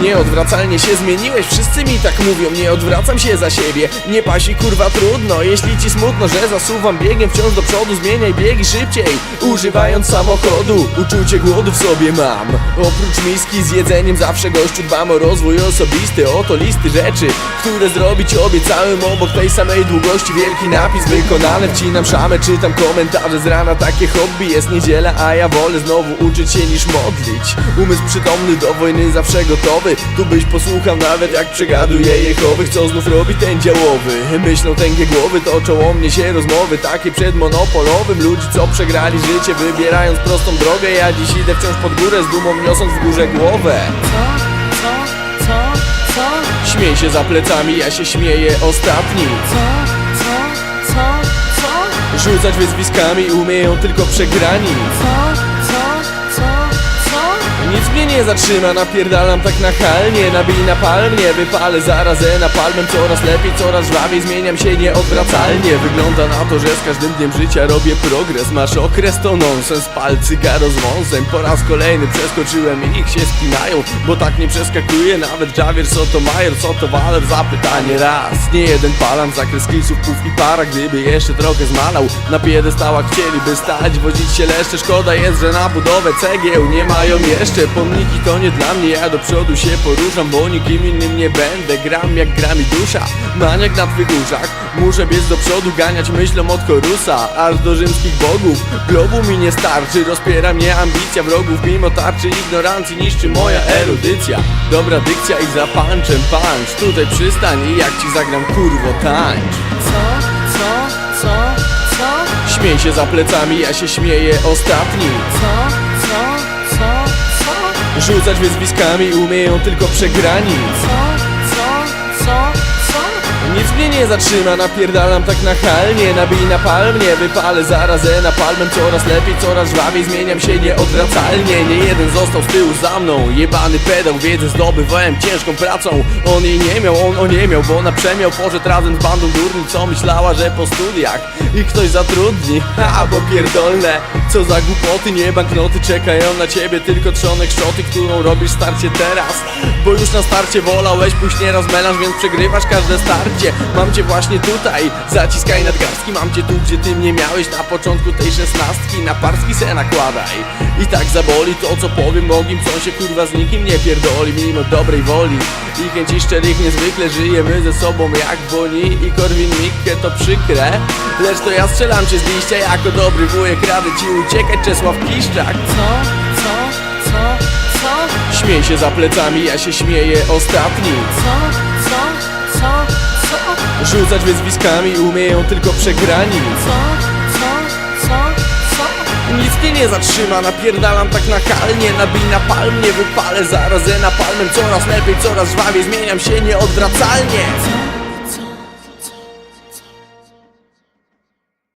Nieodwracalnie się zmieniłeś, wszyscy mi tak mówią Nie odwracam się za siebie, nie pasi kurwa trudno. Jeśli ci smutno, że zasuwam biegiem wciąż do przodu Zmieniaj biegi szybciej, używając samochodu Uczucie głodu w sobie mam. Oprócz miski z jedzeniem zawsze gościu dbam o rozwój osobisty. Oto listy rzeczy, które zrobić obiecałem. Obok tej samej długości wielki napis wykonany. Wcinam szamę, czytam komentarze. Z rana Takie hobby jest niedziela, a ja wolę znowu uczyć się niż modlić. Umysł przytomny do wojny zawsze gotowy Tu byś posłuchał nawet jak przegaduje Jehowych Co znów robi ten działowy. Myślą tęgie głowy, toczą o mnie się rozmowy. Takie przed monopolowym Ludzi co przegrali życie wybierając prostą drogę. Ja dziś idę wciąż pod górę z dumą niosąc w górze głowę. Co, co, co, co, Śmiej się za plecami, ja się śmieję ostatni co, co, co, co, Rzucać wyzwiskami umieją tylko przegrani. co, nie zatrzyma, napierdalam tak nachalnie Nabij na palmie, wypalę zarazę na palmem Coraz lepiej, coraz żwawiej, zmieniam się nieodwracalnie. Wygląda na to, że z każdym dniem życia robię progres. Masz okres to nonsens, pal cygaro z wąsem. Po raz kolejny przeskoczyłem i ich się spinają Bo tak nie przeskakuje. Nawet Javier Sotomayor Sotowaler zapytanie raz. Nie jeden palam, zakres skillsów, puf i para Gdyby jeszcze trochę zmalał, na piedestałach chcieliby stać Wozić się leszcze, szkoda jest, że na budowę cegieł nie mają jeszcze. Pomniki to nie dla mnie, ja do przodu się poruszam Bo nikim innym nie będę, gram jak gra mi dusza. Maniak na twych uszach, muszę biec do przodu Ganiać myślą od Horusa, aż do rzymskich bogów. Globu mi nie starczy, rozpiera mnie ambicja wrogów Mimo tarczy ignorancji niszczy moja erudycja. Dobra dykcja i za punczem punch Tutaj przystań i jak ci zagram kurwo tańcz. Co, co, co, co, Śmiej się za plecami, ja się śmieję ostatni. Co, Rzucać wyzwiskami umieją tylko przegrani nie zatrzyma, napierdalam tak nachalnie. Nabij na palmie, wypalę zarazę na palmem. Coraz lepiej, coraz żwawiej, zmieniam się nieodwracalnie. Nie jeden został z tyłu za mną. Jebany pedał, wiedzę zdobywałem ciężką pracą. On jej nie miał, on o nie miał, bo na przemiał Poszedł razem z bandą durni, co myślała, że po studiach Ich ktoś zatrudni, ha, bo pierdolne Co za głupoty, nie banknoty Czekają na ciebie. Tylko trzonek szoty Którą robisz starcie teraz. Bo już na starcie wolałeś pójść nieraz melanż Więc przegrywasz każde starcie. Mam cię właśnie tutaj, zaciskaj nadgarstki. Mam cię tu, gdzie ty mnie miałeś Na początku tej szesnastki. Na parski se nakładaj. I tak zaboli to, co powiem Mogim, co się kurwa z nikim nie pierdoli. Mimo dobrej woli i chęci szczerych niezwykle Żyjemy ze sobą jak Boni. I Korwin Mikke To przykre, lecz to ja strzelam cię z liścia Jako dobry wujek. Rady ci uciekać Czesław Kiszczak. Co, co, co, co, Śmiej się za plecami, ja się śmieję ostatni. Co, Rzucać wyzwiskami umieją tylko przegrani. Co, co, co, co, Nic mnie nie zatrzyma, napierdalam tak nachalnie Nabij na palmie, wypalę zarazę na palmem. Coraz lepiej, coraz żwawiej, zmieniam się nieodwracalnie